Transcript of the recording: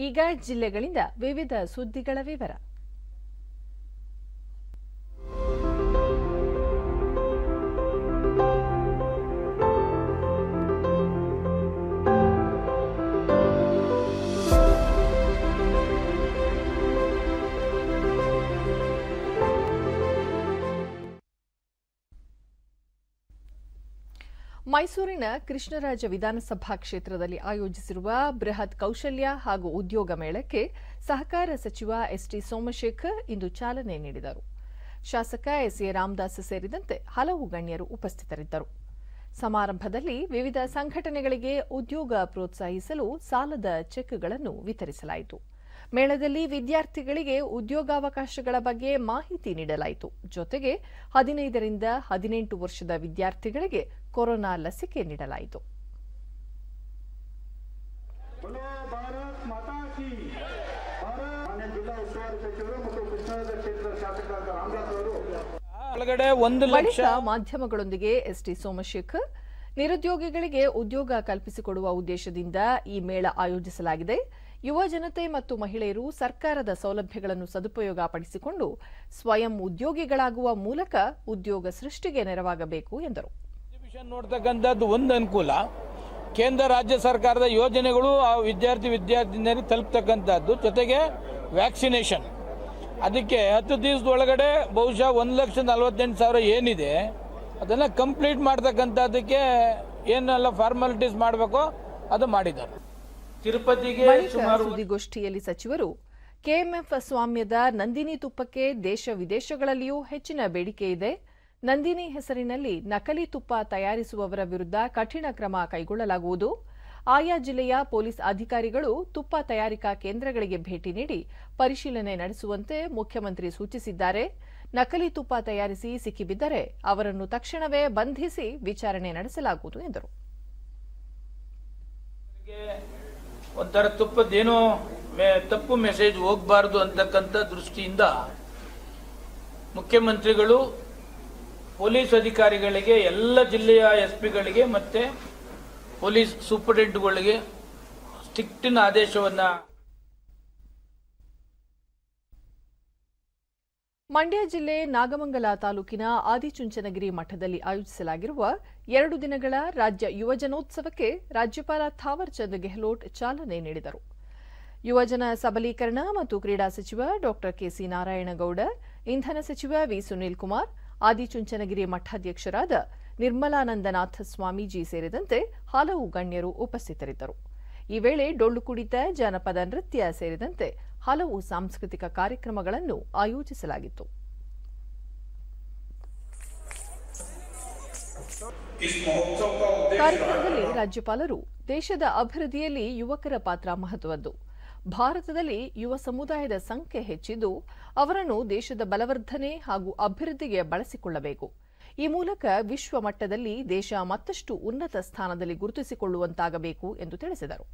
ಈಗ ಜಿಲ್ಲೆಗಳಿಂದ ವಿವಿಧ ಸುದ್ದಿಗಳ ವಿವರ. ಮೈಸೂರಿನ ಕೃಷ್ಣರಾಜ ವಿಧಾನಸಭಾ ಕ್ಷೇತ್ರದಲ್ಲಿ ಆಯೋಜಿಸಿರುವ ಬೃಹತ್ ಕೌಶಲ್ಯ ಹಾಗೂ ಉದ್ಯೋಗ ಮೇಳಕ್ಕೆ ಸಹಕಾರ ಸಚಿವ ಎಸ್ಟಿ ಸೋಮಶೇಖರ್ ಇಂದು ಚಾಲನೆ ನೀಡಿದರು. ಶಾಸಕ ಎಸ್ ಎ ರಾಮದಾಸ್ ಸೇರಿದಂತೆ ಹಲವು ಗಣ್ಯರು ಉಪಸ್ಥಿತರಿದ್ದರು. ಸಮಾರಂಭದಲ್ಲಿ ವಿವಿಧ ಸಂಘಟನೆಗಳಿಗೆ ಉದ್ಯೋಗ ಪ್ರೋತ್ಸಾಹಿಸಲು ಸಾಲದ ಚೆಕ್ಗಳನ್ನು ವಿತರಿಸಲಾಯಿತು. ಮೇಳದಲ್ಲಿ ವಿದ್ಯಾರ್ಥಿಗಳಿಗೆ ಉದ್ಯೋಗಾವಕಾಶಗಳ ಬಗ್ಗೆ ಮಾಹಿತಿ ನೀಡಲಾಯಿತು. ಜೊತೆಗೆ ಹದಿನೈದರಿಂದ ಹದಿನೆಂಟು ವರ್ಷದ ವಿದ್ಯಾರ್ಥಿಗಳಿಗೆ ಕೊರೋನಾ ಲಸಿಕೆ ನೀಡಲಾಯಿತು. ಬಳಿಕ ಮಾಧ್ಯಮಗಳೊಂದಿಗೆ ಎಸ್ಟಿ ಸೋಮಶೇಖರ್ ನಿರುದ್ಯೋಗಿಗಳಿಗೆ ಉದ್ಯೋಗ ಕಲ್ಪಿಸಿಕೊಡುವ ಉದ್ದೇಶದಿಂದ ಈ ಮೇಳ ಆಯೋಜಿಸಲಾಗಿದೆ. ಯುವ ಜನತೆ ಮತ್ತು ಮಹಿಳೆಯರು ಸರ್ಕಾರದ ಸೌಲಭ್ಯಗಳನ್ನು ಸದುಪಯೋಗ ಪಡಿಸಿಕೊಂಡು ಸ್ವಯಂ ಉದ್ಯೋಗಿಗಳಾಗುವ ಮೂಲಕ ಉದ್ಯೋಗ ಸೃಷ್ಟಿಗೆ ನೆರವಾಗಬೇಕು ಎಂದರು. ನೋಡ್ತಕ್ಕಂಥದ್ದು ಒಂದು ಅನುಕೂಲ. ಕೇಂದ್ರ, ರಾಜ್ಯ ಸರ್ಕಾರದ ಯೋಜನೆಗಳು ಆ ವಿದ್ಯಾರ್ಥಿ ವಿದ್ಯಾರ್ಥಿನಿಯರಿಗೆ ತಲುಪ್ತಕ್ಕಂಥದ್ದು. ಜೊತೆಗೆ ವ್ಯಾಕ್ಸಿನೇಷನ್. ಅದಕ್ಕೆ ಹತ್ತು ದಿವಸದೊಳಗಡೆ ಬಹುಶಃ ಒಂದು ಲಕ್ಷ ನಲವತ್ತೆಂಟು ಸಾವಿರ ಏನಿದೆ, ಅದನ್ನು ಕಂಪ್ಲೀಟ್ ಮಾಡ್ತಕ್ಕಂಥದ್ದಕ್ಕೆ ಏನೆಲ್ಲ ಫಾರ್ಮಾಲಿಟೀಸ್ ಮಾಡಬೇಕೋ ಅದು ಮಾಡಿದ್ದಾರೆ. ತಿರುಪತಿಗೆ ಸುದ್ದಿಗೋಷ್ಠಿಯಲ್ಲಿ ಸಚಿವರು ಕೆಎಂಎಫ್ ಸ್ವಾಮ್ಯದ ನಂದಿನಿ ತುಪ್ಪಕ್ಕೆ ದೇಶ ವಿದೇಶಗಳಲ್ಲಿಯೂ ಹೆಚ್ಚಿನ ಬೇಡಿಕೆ ಇದೆ. ನಂದಿನಿ ಹೆಸರಿನಲ್ಲಿ ನಕಲಿ ತುಪ್ಪ ತಯಾರಿಸುವವರ ವಿರುದ್ಧ ಕಠಿಣ ಕ್ರಮ ಕೈಗೊಳ್ಳಲಾಗುವುದು. ಆಯಾ ಜಿಲ್ಲೆಯ ಪೊಲೀಸ್ ಅಧಿಕಾರಿಗಳು ತುಪ್ಪ ತಯಾರಿಕಾ ಕೇಂದ್ರಗಳಿಗೆ ಭೇಟಿ ನೀಡಿ ಪರಿಶೀಲನೆ ನಡೆಸುವಂತೆ ಮುಖ್ಯಮಂತ್ರಿ ಸೂಚಿಸಿದ್ದಾರೆ. ನಕಲಿ ತುಪ್ಪ ತಯಾರಿಸಿ ಸಿಕ್ಕಿಬಿದ್ದರೆ ಅವರನ್ನು ತಕ್ಷಣವೇ ಬಂಧಿಸಿ ವಿಚಾರಣೆ ನಡೆಸಲಾಗುವುದು ಎಂದರು. ಒಂಥರ ತಪ್ಪದ್ದೇನೋ ತಪ್ಪು ಮೆಸೇಜ್ ಹೋಗಬಾರ್ದು ಅಂತಕ್ಕಂಥ ದೃಷ್ಟಿಯಿಂದ ಮುಖ್ಯಮಂತ್ರಿಗಳು, ಪೊಲೀಸ್ ಅಧಿಕಾರಿಗಳಿಗೆ, ಎಲ್ಲ ಜಿಲ್ಲೆಯ ಎಸ್ ಪಿಗಳಿಗೆ ಮತ್ತೆ ಪೊಲೀಸ್ ಸೂಪರಿಂಟೆಂಟ್ಗಳಿಗೆ ಸ್ಟಿಕ್ಟಿನ ಆದೇಶವನ್ನ ಮಂಡ್ಯ ಜಿಲ್ಲೆ ನಾಗಮಂಗಲ ತಾಲೂಕಿನ ಆದಿಚುಂಚನಗಿರಿ ಮಠದಲ್ಲಿ ಆಯೋಜಿಸಲಾಗಿರುವ ಎರಡು ದಿನಗಳ ರಾಜ್ಯ ಯುವಜನೋತ್ಸವಕ್ಕೆ ರಾಜ್ಯಪಾಲ ಥಾವರ್ಚಂದ್ ಗೆಹ್ಲೋಟ್ ಚಾಲನೆ ನೀಡಿದರು. ಯುವಜನ ಸಬಲೀಕರಣ ಮತ್ತು ಕ್ರೀಡಾ ಸಚಿವ ಡಾ ಕೆಸಿ ನಾರಾಯಣಗೌಡ, ಇಂಧನ ಸಚಿವ ವಿ ಸುನೀಲ್ ಕುಮಾರ್, ಆದಿಚುಂಚನಗಿರಿ ಮಠಾಧ್ಯಕ್ಷರಾದ ನಿರ್ಮಲಾನಂದನಾಥ ಸ್ವಾಮೀಜಿ ಸೇರಿದಂತೆ ಹಲವು ಗಣ್ಯರು ಉಪಸ್ಥಿತರಿದ್ದರು. ಈ ವೇಳೆ ಡೊಳ್ಳು ಕುಣಿತ ಜಾನಪದ ನೃತ್ಯ ಸೇರಿದಂತೆ ಹಲವು ಸಾಂಸ್ಕೃತಿಕ ಕಾರ್ಯಕ್ರಮಗಳನ್ನು ಆಯೋಜಿಸಲಾಗಿತ್ತು. ಕಾರ್ಯಕ್ರಮದಲ್ಲಿ ರಾಜ್ಯಪಾಲರು ದೇಶದ ಅಭಿವೃದ್ಧಿಯಲ್ಲಿ ಯುವಕರ ಪಾತ್ರ ಮಹತ್ವದ್ದು. ಭಾರತದಲ್ಲಿ ಯುವ ಸಮುದಾಯದ ಸಂಖ್ಯೆ ಹೆಚ್ಚಿದ್ದು, ಅವರನ್ನು ದೇಶದ ಬಲವರ್ಧನೆ ಹಾಗೂ ಅಭಿವೃದ್ಧಿಗೆ ಬಳಸಿಕೊಳ್ಳಬೇಕು. ಈ ಮೂಲಕ ವಿಶ್ವ ಮಟ್ಟದಲ್ಲಿ ದೇಶ ಮತ್ತಷ್ಟು ಉನ್ನತ ಸ್ಥಾನದಲ್ಲಿ ಗುರುತಿಸಿಕೊಳ್ಳುವಂತಾಗಬೇಕು ಎಂದು ತಿಳಿಸಿದರು.